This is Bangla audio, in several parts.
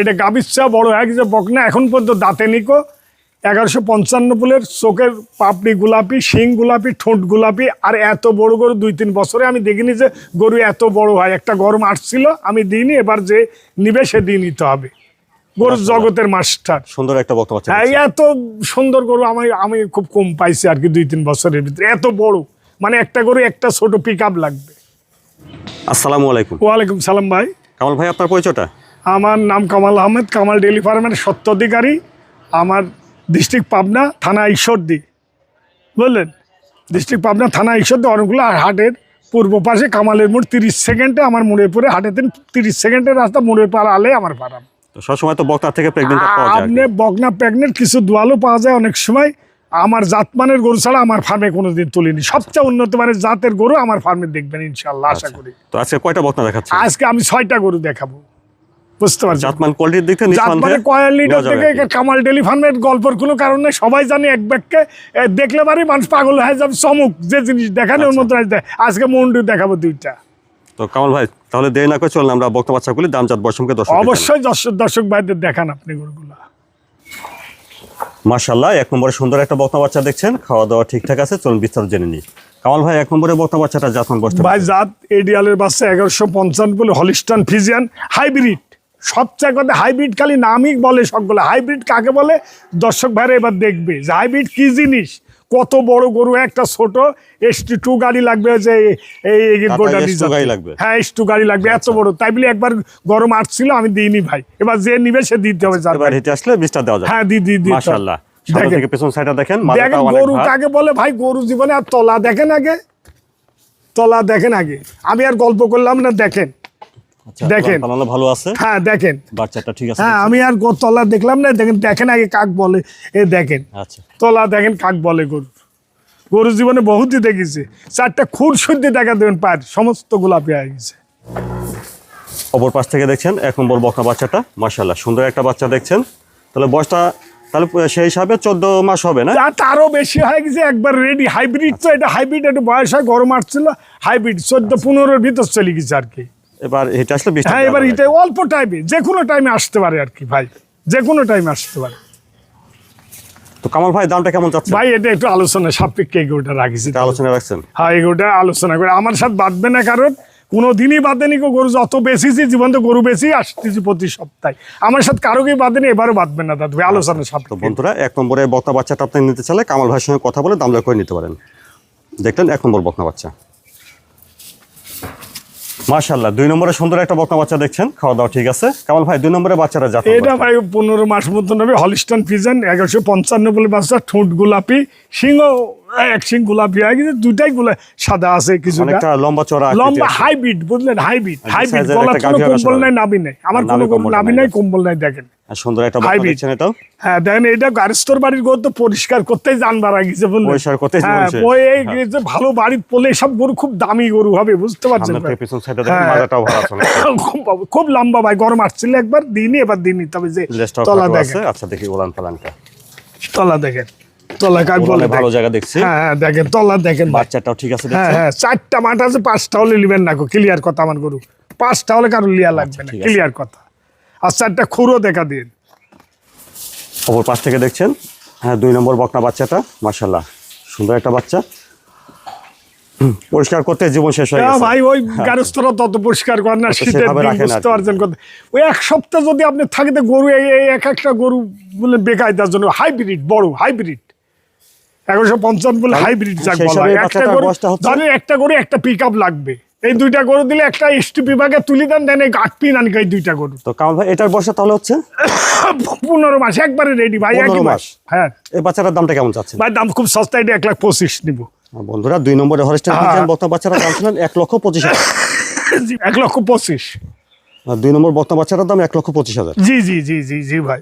এটা গাবিচ্ছা বড় এক যে বকনা এখন পর্যন্ত দাঁতে নিকো। এগারোশো পঞ্চান্ন ফুলের চোখের পাপড়ি গোলাপি শিং গোলাপি ঠোঁট গোলাপি আর এত বড় গরু দুই তিন বছরে আমি দেখিনি যে গরু এত বড় হয়। একটা গরম আসছিল আমি দিইনি এবার যে নিবে সে দিয়ে নিতে হবে। গরুর জগতের মাস্টার। সুন্দর একটা বক্তব্য হ্যাঁ এত সুন্দর গরু আমি আমি খুব কম পাইছি আর কি দুই তিন বছরের ভিতরে। এত বড় মানে একটা গরু একটা ছোট পিক লাগবে। আসসালামু আলাইকুম। ওয়ালাইকুম সালাম ভাই। কামাল ভাই আপনার পরিচয়টা? আমার নাম কামাল আহমেদ কামাল ডেলি ফার্মের সত্ত্বাধিকারী আমার ডিস্ট্রিক্ট পাবনা থানা ঈশ্বরদী। বুঝলেন? ডিস্ট্রিক্ট পাবনা থানা ঈশ্বরদী অনেকগুলো হাটের পূর্ব পাশে কামালের মোড় তিরিশ সেকেন্ডে আমার মোড়ে পরে হাটেতে তিরিশ সেকেন্ডের রাস্তা মোড়ে পার আলে আমার ফার্ম তো সবসময় তো বক্তা থেকে প্রেগনেন্ট পাওয়া যায় আপনি কি। বগনা প্রেগনেন্ট কিছু দোয়ালও পাওয়া যায় অনেক সময়। আমার জাতমানের গরু ছাড়া আমার ফার্মে কোনোদিন তুলিনি। সবচেয়ে উন্নত মানের জাতের গরু আমার ফার্মে দেখবেন ইনশাল্লাহ আশা করি। তো আজকে কয়টা বক্তা দেখাচ্ছে আজকে আমি ছয়টা গরু দেখাবো। বুঝতে পারছি। জাতমান কোয়ালিটির দিক থেকে জাত মানে নিঃসন্দেহে কয়াল লিটার নেওয়া যাবে থেকে কামাল টেলি ফার্মের গল্পের কোনো কারণ নেই সবাই জানে এক ব্যাগকে। দেখলে পারি মানুষ পাগল হয়ে যাবে চমক যে জিনিস দেখানো ওর আচ্ছা। মতো আজকে মন্ডু দেখাবো দুইটা। তো কামাল ভাই তাহলে দেরি না করে চলুন আমরা বক্তা বাচ্চাগুলি দামজাত বর্ষমকে দর্শক অবশ্যই দর্শক দর্শক ভাইদের দেখান আপনি গরুগুলা। মাশাল্লাহ এক নম্বরে সুন্দর একটা বক্তা বাচ্চা দেখছেন খাওয়া দাওয়া ঠিকঠাক আছে চলুন বিস্তারিত জেনে নিই। কামাল ভাই এক নম্বরে বক্তা বাচ্চাটা জাতমান বসতে ভাই জাত এডিয়ালের বাচ্চা এগারোশো পঞ্চান্ন বলে হলিস্টান ফিজিয়ান হাইব্রিড। সবচেয়ে কথা হাইব্রিড খালি নামই বলে সবগুলো। হাইব্রিড কাকে বলে? দর্শক ভাইরা এবার দেখবে যে হাইব্রিড কি জিনিস? কত বড় গরু একটা ছোট এস টু গাড়ি লাগবে যে এই এই গোটা S2 ডিজাইন। গাড়ি লাগবে। হ্যাঁ এস টু গাড়ি লাগবে এত বড়। তাই বলে একবার গরম আসছিল আমি দিইনি ভাই। এবার যে নিবে সে দিতে হবে যার হেঁটে আসলে মিস্টার দেওয়া যাবে। হ্যাঁ দি দি দি মাশাল্লাহ দেখেন। থেকে পেছন সাইডটা দেখেন দেখেন গরু কাকে বলে ভাই? গরু জীবনে আর তলা দেখেন আগে। তলা দেখেন আগে। আমি আর গল্প করলাম না দেখেন। আচ্ছা, দেখেন। পালানো ভালো আছে। হ্যাঁ দেখেন। বাচ্চাটা ঠিক আছে হ্যাঁ আমি আর তলা দেখলাম না দেখেন দেখেন আগে কাক বলে এ দেখেন। আচ্ছা। তলা দেখেন কাক বলে গরু। গরু জীবনে বহুতই দেখেছি চারটা খুর শুদ্ধি দেখা দেবেন পায়ের সমস্ত গোলাপি হয়ে গেছে। অপর পাশ থেকে দেখছেন এক নম্বর বকনা বাচ্চাটা। মাশাল্লাহ সুন্দর একটা বাচ্চা দেখছেন। তাহলে বয়সটা তাহলে সেই হিসাবে চোদ্দ মাস হবে না? তারও বেশি হয়ে গেছে একবার রেডি হাইব্রিড তো এটা হাইব্রিড একটু বয়স হয় গরম আসছিল। হাইব্রিড চোদ্দ পনেরোর ভিতর চলে গেছে আর কি। এবার হেঁটে আসলে হ্যাঁ এবার এটা অল্প টাইমে যে কোনো টাইমে আসতে পারে আর কি ভাই। যে কোনো টাইমে আসতে পারে। তো কামাল ভাই দামটা কেমন যাচ্ছে ভাই এটা একটু আলোচনা সাপেক্ষে রাখিছি। আলোচনা রাখছেন? হ্যাঁ এগোটা আলোচনা করে। আমার সাথে বাঁধবে না কারণ কোনো দিনই বাঁধেনি গরু। যত বেশিছি জীবন তো গরু বেশি আসতেছি প্রতি সপ্তাহে। আমার সাথে কারোকেই বাঁধেনি এবারও বাঁধবে না দাদু। আলোচনা তো সাপেক্ষে। বন্ধুরা এক নম্বরে বকনা বাচ্চাটা আপনি নিতে চাইলে কামাল ভাইয়ের সঙ্গে কথা বলে দাম করে নিতে পারেন। দেখলেন এক নম্বর বকনা বাচ্চা। মাশাল্লাহ দুই নম্বরে সুন্দর একটা বকনা বাচ্চা দেখছেন খাওয়া দাওয়া ঠিক আছে। কামাল ভাই দুই নম্বরে বাচ্চারা যাবে এটা ভাই পনেরো মাস মতন হবে হলিস্টান ফিজন এগারোশো পঞ্চান্ন বলে বাচ্চা ঠোঁট গোলাপি সিংহ এক সিং গোলাপি হয় কিন্তু দুটাই গোলা সাদা আছে কিছু একটা লম্বা চড়া লম্বা। হাইব্রিড বুঝলেন হাইব্রিড। হাইব্রিড কোনো কম্বল নাই নাবি নাই। আমার কোনো কম্বল নাবি নাই। কম্বল নাই দেখেন। সুন্দর একটা বকনা এটাও? হ্যাঁ দেখেন এটা গারিস্তর বাড়ির গরু তো পরিষ্কার করতেই জান বাড়া গেছে বুঝলেন পরিষ্কার করতেই হ্যাঁ এই যে ভালো বাড়ির পোলে সব গরু খুব দামি গরু হবে বুঝতে পারছেন পেছন সাইডে দেখেন হ্যাঁ। আছে খুব লম্বা ভাই গরম আসছিল একবার দিনই এবার দিনই তবে যে তলা দেখেন। আচ্ছা দেখি ওলান পালানটা তলা দেখেন। তলা কাক বলে ভালো জায়গা দেখছি। হ্যাঁ হ্যাঁ দেখেন তলা দেখেন বাচ্চাটাও ঠিক আছে হ্যাঁ হ্যাঁ চারটা মাঠ আছে পাঁচটা হলে নিবেন না ক্লিয়ার কথা আমার গরু। পাঁচটা হলে কারও লিয়া লাগবে না ক্লিয়ার কথা। আর চারটা খুরও দেখা দিন। অপর পাশ থেকে দেখছেন হ্যাঁ দুই নম্বর বকনা বাচ্চাটা মার্শাল্লাহ সুন্দর একটা বাচ্চা। পরিষ্কার করতে জীবন শেষ হয়ে হ্যাঁ গেছে। ভাই ওই গারস্থরা তত পরিষ্কার করেন না শীতের দিন বুঝতে কি। পারছেন ওই এক সপ্তাহ যদি আপনি থাকতে গরু এই এক একটা গরু বলে বেকায়দার জন্য হাইব্রিড বড় হাইব্রিড। এগারোশো পঞ্চান্ন বলে হাইব্রিড যাক বলা হয়। একটা গরু বয়সটা একটা গরু একটা পিক আপ লাগবে। এই দুইটা গরু দিলে একটা এসটি বিভাগে তুলি দেন দেন এই আট পিন আনকে এই দুইটা গরু। তো কামাল ভাই এটার বয়সটা তাহলে হচ্ছে? পনেরো মাস একবারে রেডি ভাই 15 একই মাস। হ্যাঁ। এই বাচ্চাটার দামটা কেমন চাচ্ছেন? ভাই দাম খুব সস্তা এটা এক লাখ পঁচিশ নিব। বন্ধুরা দুই নম্বরে হরেস্টার হ্যাঁ। বক্তা বাচ্চাটার দাম ছিলেন এক লক্ষ পঁচিশ হাজার। এক লক্ষ পঁচিশ। দুই নম্বর বক্তা বাচ্চাটার দাম এক লক্ষ পঁচিশ হাজার। জি জি জি জি জি ভাই।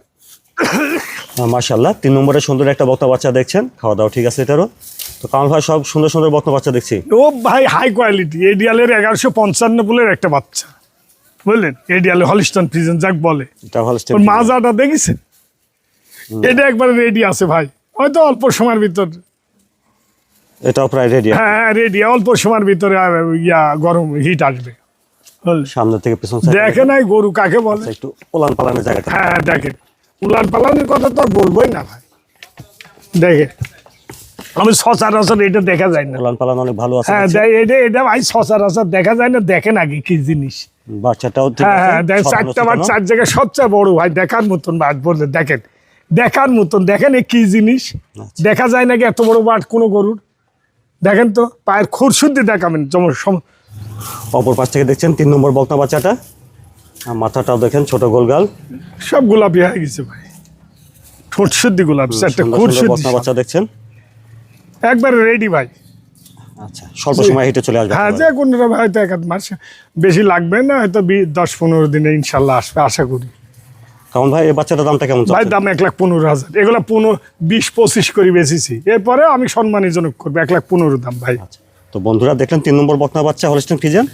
মার্শাল্লাহ তিন নম্বরে সুন্দর একটা বক্তা বাচ্চা দেখছেন। খাওয়া দাওয়া ঠিক আছে এটারও। তো কামাল ভাই সব সুন্দর সুন্দর বক্তা বাচ্চা দেখছি। ও ভাই হাই কোয়ালিটি এডিয়ালের এগারোশো পঞ্চান্ন ফুলের একটা বাচ্চা। বুঝলেন? এডিয়ালে হলিস্টন ফ্রিজেন যাক বলে। এটা ভালো মাজাটা দেখেছেন? এটা একবারে রেডি আছে ভাই। হয়তো অল্প সময়ের ভিতর। এটাও প্রায় রেডি হ্যাঁ রেডি অল্প সময়ের ভিতরে ইয়া গরম হিট আসবে? সামনে থেকে পেছন দেখে নাই গরু কাকে বলে? একটু ওলান পালানের জায়গাটা। হ্যাঁ দেখেন। উলান পালানের কথা তো বলবোই না ভাই। দেখে। আমি সচরাচর এটা দেখা যায় না। ওলান পালান অনেক ভালো আছে হ্যাঁ এটা এটা ভাই সচরাচর দেখা যায় না দেখেন আগে কি জিনিস। বাচ্চাটাও হ্যাঁ হ্যাঁ চারটা বার চার জায়গায় সবচেয়ে বড় ভাই দেখার মতন বাট বললে দেখেন দেখার মতন দেখেন কি জিনিস। আচ্ছা। দেখা যায় নাকি এত বড় বাট কোনো গরুর? দেখেন তো পায়ের খুরশুদ্ধি দেখাবেন যেমন অপর পাশ থেকে দেখছেন তিন নম্বর বকনা বাচ্চাটা। আর মাথাটাও দেখেন ছোট গোলগাল। সব গোলাপি হয়ে গেছে ভাই। ঠোঁট শুদ্ধি গোলাপি একটা খুর শুদ্ধি। বাচ্চা দেখছেন? একবারে রেডি ভাই। আচ্ছা স্বল্প সময় হেঁটে চলে আসবে হ্যাঁ যে। হয়তো এক আধ মাস বেশি লাগবে না হয়তো দশ পনেরো দিনে ইনশাল্লাহ আসবে আশা করি। কারণ ভাই এই বাচ্চাটার দামটা কেমন ভাই দাম এক লাখ পনেরো হাজার। এগুলো পনেরো বিশ পঁচিশ করে বেচেছি। এরপরে আমি সম্মানীজনক করব এক লাখ পনেরো দাম ভাই। আচ্ছা তো বন্ধুরা দেখলেন তিন নম্বর বকনা বাচ্চা হলস্টেন ফিজেন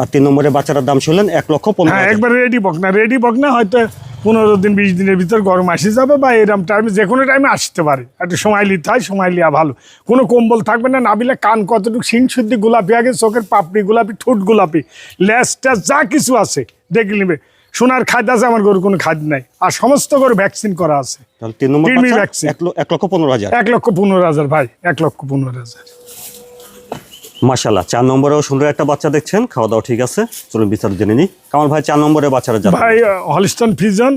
আর তিন নম্বরে বাচ্চাটার দাম শুনলেন এক লক্ষ পনেরো হ্যাঁ একবার রেডি বক না রেডি বক না হয়তো পনেরো দিন বিশ দিনের ভিতর গরম আসে যাবে বা এরম টাইমে যে কোনো টাইমে আসতে পারে। একটু সময় নিতে হয় সময় লিয়া ভালো। কোনো কম্বল থাকবে না নাবিলে কান কতটুকু সিং শুদ্ধি গোলাপি আগে চোখের পাপড়ি গোলাপি ঠোঁট গোলাপি লেজটা যা কিছু আছে দেখে নিবে। সোনার খাদ্য আছে আমার গরু কোনো খাদ্য নাই। আর সমস্ত গরু ভ্যাকসিন করা আছে। এক লক্ষ পনেরো হাজার। এক লক্ষ পনেরো হাজার ভাই এক লক্ষ পনেরো হাজার। মাশাল্লাহ চার নম্বরেও সুন্দর একটা বাচ্চা দেখছেন। খাওয়া দাওয়া ঠিক আছে চলুন বিস্তারিত জেনে নিই। কামাল ভাই চার নম্বরের বাচ্চারা যাবে ভাই হলিস্টন ফিজন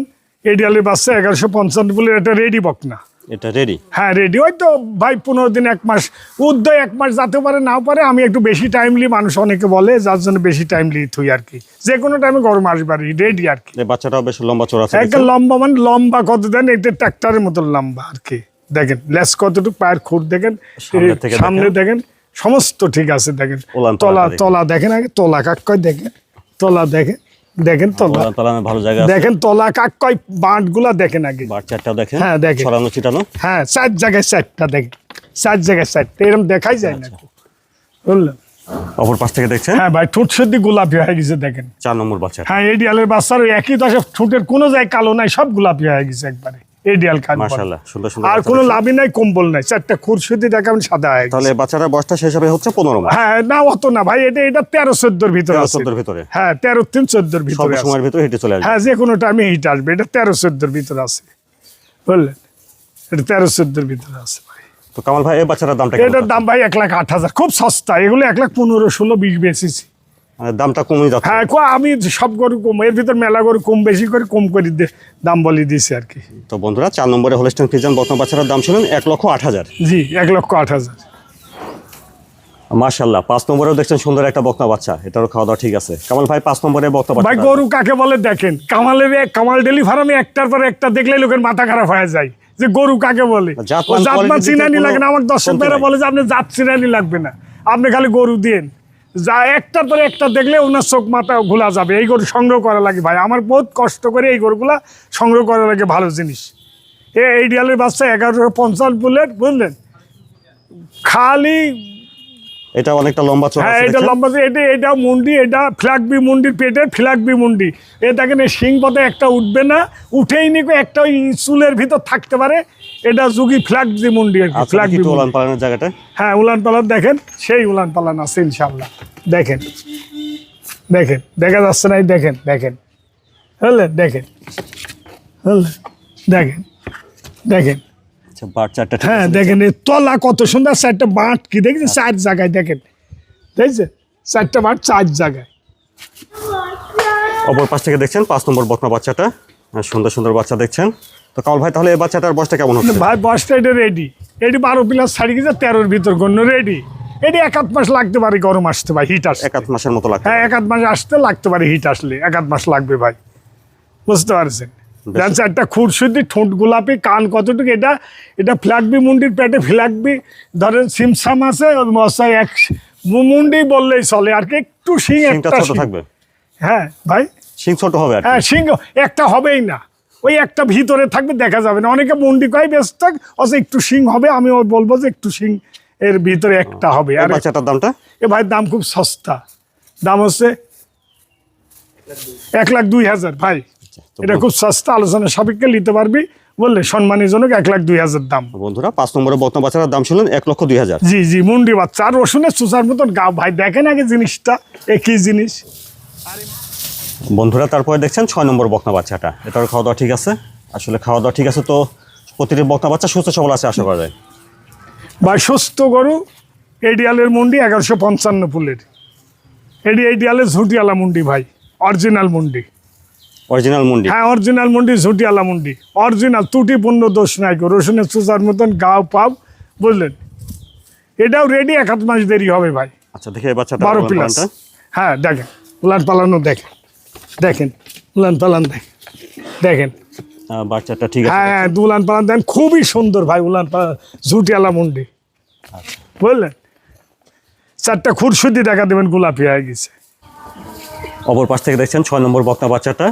এডিয়ালের বাচ্চা এগারোশো পঞ্চান্ন বলে এটা রেডি বক না। এটা রেডি হ্যাঁ রেডি ওই তো ভাই পনেরো দিন এক মাস। উদ্যোগ এক মাস যেতে পারে নাও পারে আমি একটু বেশি টাইমলি মানুষ অনেকে বলে যার জন্য বেশি টাইমলি থুই আর কি। যে কোনো টাইমে গরম আসবে আর রেডি আর কি। বাচ্চাটাও বেশ লম্বা চড়া আছে একটা লম্বা মানে লম্বা কত দেন এটা ট্রাক্টরের মতো লম্বা আর কি। দেখেন লেস কতটুকু পায়ের খুর দেখেন সামনে দেখেন। সমস্ত ঠিক আছে দেখেন। তলা তলা দেখেন। আগে তলা কাক কয় দেখেন? তলা দেখেন দেখেন তলা। ভালো জায়গা দেখেন তলা কাক কয়? বাঁটগুলা দেখেন আগে। বাচ্চাটাও দেখেন। হ্যাঁ, দেখেন। ছড়ানো ছিটানো? হ্যাঁ চার জায়গায় চারটা দেখেন। চার জায়গায় চারটা। এরকম দেখাই যায় না বুঝলেন অপর পাশ থেকে দেখছেন? হ্যাঁ ভাই ঠোঁট সর্দি গোলাপি হয়ে গেছে দেখেন। চার নম্বর বাচ্চা। হ্যাঁ এডিয়ালের বাচ্চার একই দশে ঠোঁটের কোনো জায়গায় কালো নাই সব গোলাপি হয়ে গেছে একবারে। খান বলে। মাশাল্লাহ সুন্দর সুন্দর আর কোনো লাভই নাই কম্বল নাই। চারটা খুরশুদি দেখাবেন সাদা হয়ে তাহলে বাচ্চাটার বয়সটা শেষ হবে হচ্ছে পনেরো মাস। হ্যাঁ না অত না ভাই এটা এটা তেরো চোদ্দোর ভিতরে আছে। চোদ্দোর ভিতরে। হ্যাঁ তেরো তিন চোদ্দোর স্বল্প ভিতরে আছে। সময়ের ভিতরে হেঁটে চলে আসবে। হ্যাঁ যে কোনো টাইমে হিট আসবে। এটা তেরো চোদ্দোর ভিতরে আছে। বুঝলেন? এটা তেরো চোদ্দোর ভিতরে আছে ভাই। তো কামাল ভাই এই বাচ্চাটার দামটা এটার দাম ভাই এক লাখ আট হাজার। খুব সস্তা। এগুলো এক লাখ পনেরো ষোলো বিশ বেচেছি। দামটা কমে যাচ্ছে। হ্যাঁ কো আমি সব গরু কম এর ভিতর মেলা গরু কম বেশি করে কম করে দিয়ে দাম বলে দিয়েছি আর কি। তো বন্ধুরা চার নম্বরে হলস্টেন ফিজান বর্তমান বাচ্চাটার দাম শুনেন এক লক্ষ আট হাজার। জি এক লক্ষ আট হাজার। মাশাল্লাহ পাঁচ নম্বরেও দেখছেন সুন্দর একটা বকনা বাচ্চা এটারও খাওয়া দাওয়া ঠিক আছে। কামাল ভাই পাঁচ নম্বরে বকনা ভাই গরু কাকে বলে দেখেন? কামালের কামাল ডেলি ফার্মে একটার পর একটা দেখলে লোকের মাথা খারাপ হয়ে যায়। যে গরু কাকে বলে? জাত ও মান জাত মান quality চিনানি লাগে না আমার দর্শক ভাইরা বলে যে আপনি জাত চিনানি লাগবে না। আপনি খালি গরু দিন যা একটার পরে একটা দেখলে ওনার চোখ মাথা ঘোলা যাবে। এই গরু সংগ্রহ করা লাগে ভাই। আমার বহুত কষ্ট করে এই গরুগুলা সংগ্রহ করা লাগে ভালো জিনিস। এ, এই ডিয়ালের বাচ্চা এগারোশো পঞ্চাশ বুলেট, বুঝলেন? খালি এটা অনেকটা লম্বা চড়া হ্যাঁ এটা লম্বা এটা এটা মুন্ডি এটা ফ্ল্যাগবি মুন্ডির পেটের ফ্ল্যাগবি মুন্ডি। এ দেখেন এই শিং পথে একটা উঠবে না উঠেই নিকো একটা ওই চুলের ভিতর থাকতে পারে। এটা যুগি ফ্ল্যাগবি মুন্ডি আর কি আচ্ছা ফ্ল্যাগবি মুন্ডি। পালানের জায়গাটা। হ্যাঁ উলান পালান দেখেন সেই উলান পালান আছে ইনশাল্লাহ দেখেন দেখেন দেখা যাচ্ছে না এই দেখেন দেখেন। বুঝলেন দেখেন বুঝলেন দেখেন দেখেন। আচ্ছা বাচ্চাটা ঠিক হ্যাঁ দেখেন এই তলা কত সুন্দর চারটা বাঁট কি দেখছেন? চার জায়গায় দেখেন। দেখছেন চারটা বাঁট চার জায়গায়। অপর পাশ থেকে দেখছেন পাঁচ নম্বর বকনা বাচ্চাটা। আর সুন্দর সুন্দর বাচ্চা দেখছেন। তো কামাল ভাই তাহলে এই বাচ্চাটার বয়সটা কেমন হচ্ছে? ভাই বসটা এটা রেডি এটি বারো প্লাস ছাড়ি গেছে তেরোর ভিতর গণ্য রেডি এটি এক আধ মাস লাগতে পারে গরম আসতে ভাই হিট আসতে। এক আধ মাসের মতো লাগবে হ্যাঁ এক আধ মাস আসতে লাগতে পারে হিট আসলে। এক আধ মাস লাগবে ভাই। বুঝতে পারছেন? বেশ। একটা খুরশুদ্ধি ঠোঁট গোলাপি কান কতটুকু এটা এটা ফ্ল্যাগবি মুন্ডির পেটে ফ্ল্যাগবি ধরেন সিমসাম আছে ওই মশাই এক মুন্ডি বললেই চলে আর কি একটু শিং একটা ছোট শিং। থাকবে? হ্যাঁ ভাই? সিং ছোট হবে হ্যাঁ সিংহ একটা হবেই না। ওই একটা ভিতরে থাকবে দেখা যাবে না। অনেকে মুন্ডি কয় ব্যস্ত থাক অথচ একটু সিং হবে আমি ওর বলব যে একটু সিং এর ভিতরে একটা হবে। আর বাচ্চাটার দামটা? এ ভাই দাম খুব সস্তা। দাম হচ্ছে এক লাখ দুই হাজার ভাই। এটা খুব সস্তা আলোচনা সাপেক্ষে নিতে পারবি। বললে সম্মানের জন্য এক লাখ দুই হাজার দাম। বন্ধুরা পাঁচ নম্বরে বকনা বাচ্চাটার দাম শুনলেন এক লক্ষ দুই হাজার। জি জি মুন্ডি বাচ্চা। আর রসুনের চুষার মতন গা ভাই দেখেন আগে জিনিসটা এ কি জিনিস। বন্ধুরা তারপরে দেখছেন ছয় নম্বর বকনা বাচ্চাটা। এটার খাওয়া দাওয়া ঠিক আছে? আসলে খাওয়া দাওয়া ঠিক আছে তো প্রতিটি বকনা বাচ্চা সুস্থ সবল আছে আশা করা যায়। বা সুস্থ গরু এডিয়ালের মুন্ডি এগারোশো পঞ্চান্ন ফুলের। এডি এডিয়ালের ঝুটিয়ালা মুন্ডি ভাই অরিজিনাল মুন্ডি। অরিজিনাল মুন্ডি। হ্যাঁ অরিজিনাল মুন্ডি ঝুটিয়ালা মুন্ডি। অরিজিনাল ত্রুটিপূর্ণ দোষ নাই গো। রসুনের চুচার মতন গাও পাও বুঝলেন? এটাও রেডি এক হাত মাস দেরি হবে ভাই। আচ্ছা দেখে বাচ্চাটা বারো প্লাস হ্যাঁ দেখেন উলান পালানো দেখেন দেখেন উলান পালান দেখেন দেখেন। বাচ্চাটা ঠিক আছে হ্যাঁ হ্যাঁ উলান পালান দেখেন খুবই সুন্দর ভাই উলান পালান ঝুটিয়ালা মুন্ডি। বুঝলেন? চারটা খুরশুদি দেখা দেবেন গোলাপি হয়ে গেছে। অপর পাশ থেকে দেখছেন ছয় নম্বর বক্তা বাচ্চাটা।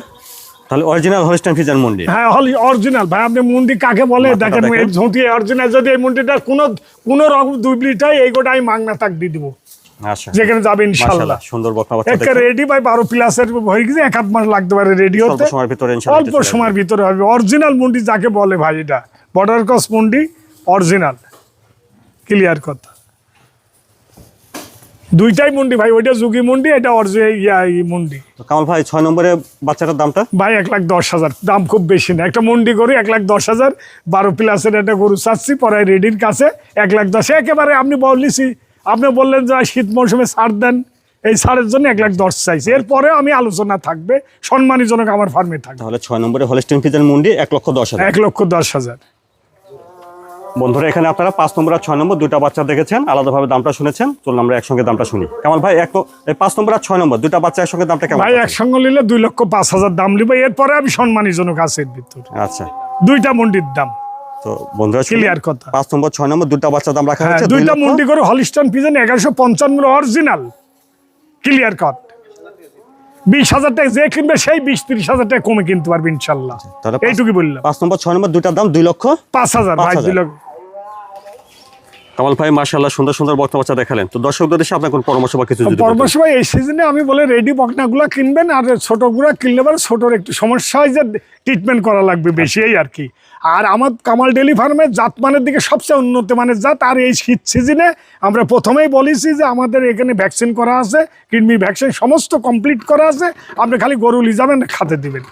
তাহলে অরিজিনাল হলিস্টাইন মুন্ডি হ্যাঁ হল অরিজিনাল ভাই আপনি মুন্ডি কাকে বলে? দেখেন। এই ঝুঁটি অরিজিনাল যদি এই মুন্ডিটা কোনো কোনো রকম ডুপ্লিট হয় এইগোটা আমি মাগনা তাক দিয়ে দিব। আচ্ছা। যেখানে যাবে ইনশাল্লাহ। মাশাআল্লাহ, সুন্দর বকনা বাচ্চা একটা রেডি ভাই বারো প্লাসের হয়ে গেছে এক হাত মাস লাগতে পারে রেডি অল্প সময়ের ভিতরে ইনশাআল্লাহ অল্প সময়ের ভিতরে হবে। অরিজিনাল মুন্ডি যাকে বলে ভাই এটা। বর্ডার ক্রস মুন্ডি অরিজিনাল ক্লিয়ার কথা। দুইটাই মুন্ডি ভাই ওইটা যুগি মুন্ডি এটা অরিজিনাল ইয়া মুন্ডি। কামাল ভাই ছয় নম্বরে বাচ্চাটার দামটা? ভাই এক লাখ দশ হাজার। দাম খুব বেশি না। একটা মন্ডি গরু এক লাখ দশ হাজার বারো প্লাসের একটা গরু চাচ্ছি পরে রেডির কাছে এক লাখ দশ। একেবারে আপনি বলিছি আপনি বললেন যে শীত মৌসুমে ছাড় দেন এই ছাড়ের জন্য এক লাখ দশ চাইছি। এরপরে আমি আলোচনা থাকবে সম্মানীজনক আমার ফার্মে থাকবে। তাহলে ছয় নম্বরে হলিস্টাইন ফিজান মুন্ডি এক লক্ষ দশ হাজার। এক লক্ষ দশ হাজার। বন্ধুরা এখানে আপনারা পাঁচ নম্বর আর ছয় নম্বর দুটা বাচ্চা দেখেছেন আলাদাভাবে দামটা শুনেছেন। চলুন আমরা একসঙ্গে দামটা শুনি। কেমন ভাই এক এই পাঁচ নম্বর আর ছয় নম্বর দুটা বাচ্চা একসঙ্গে দামটা কেমন? ভাই একসঙ্গে নিলে দুই লক্ষ পাঁচ হাজার দাম নিবে। এরপরে আমি সম্মানীজনক আছে ভিতরে। আচ্ছা। দুইটা মন্ডির দাম। তো বন্ধুরা কথা। পাঁচ নম্বর ছয় নম্বর দুটা বাচ্চা দাম রাখা হ্যাঁ হয়েছে দুইটা মন্ডি করে হলিস্টন পিজন এগারোশো পঞ্চান্ন অরিজিনাল ক্লিয়ার কাট বিশ হাজার টাকা যে কিনবে সেই বিশ তিরিশ হাজার টাকা কমে কিনতে পারবে ইনশাল্লাহ। এইটুকু বললাম। পাঁচ নম্বর ছয় নম্বর দুটার দাম দুই লক্ষ? পাঁচ হাজার ভাই দুই লক্ষ। কামাল ভাই মার্শাল্লাহ সুন্দর সুন্দর বক্তা বাচ্চা দেখালেন। তো দর্শকদের দেশে আপনার কোন পরামর্শ বা কিছু? পরবর্তী সময় এই সিজনে আমি বলে রেডি বকনাগুলো কিনবেন, আর ছোটগুলো কিনলে পরে ছোটোর একটু সমস্যা হয় যে ট্রিটমেন্ট করা লাগবে বেশি, এই আর কি। আর আমার কামাল ডেলি ফার্মের জাতমানের দিকে সবচেয়ে উন্নত মানের জাত, আর এই শীত সিজনে আমরা প্রথমেই বলেছি যে আমাদের এখানে ভ্যাকসিন করা আছে, কিডনি ভ্যাকসিন সমস্ত কমপ্লিট করা আছে, আপনি খালি গরু যাবেন, খাতে দিবেন।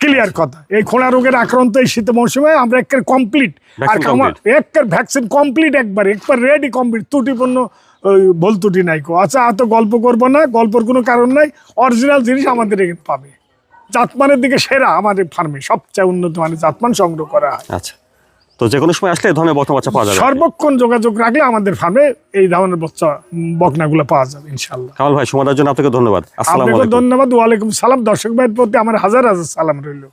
ক্লিয়ার কথা। এই খোলা রোগের আক্রান্ত এই শীত মৌসুমে আমরা একের কমপ্লিট আর একের ভ্যাকসিন কমপ্লিট একবার। একবার রেডি কমপ্লিট ত্রুটিপূর্ণ ওই বলতুটি ত্রুটি নাই কো। আচ্ছা এত গল্প করব না। গল্পর কোনো কারণ নাই। অরিজিনাল জিনিস আমাদের এখানে পাবে। জাতমানের দিকে সেরা আমাদের ফার্মে সবচেয়ে উন্নত মানের জাতমান সংগ্রহ করা হয়। আচ্ছা। তো যে কোনো সময় আসলে এই ধরনের বকনা বাচ্চা পাওয়া যাবে। সর্বক্ষণ যোগাযোগ রাখলে আমাদের ফার্মে এই ধরনের বাচ্চা বকনাগুলো পাওয়া যাবে ইনশাল্লাহ কামাল ভাই সময় দেওয়ার জন্য আপনাকে ধন্যবাদ। আসসালামু আলাইকুম। ধন্যবাদ। ওয়ালাইকুম সালাম। দর্শক ভাইয়ের প্রতি আমার হাজার হাজার সালাম রইল।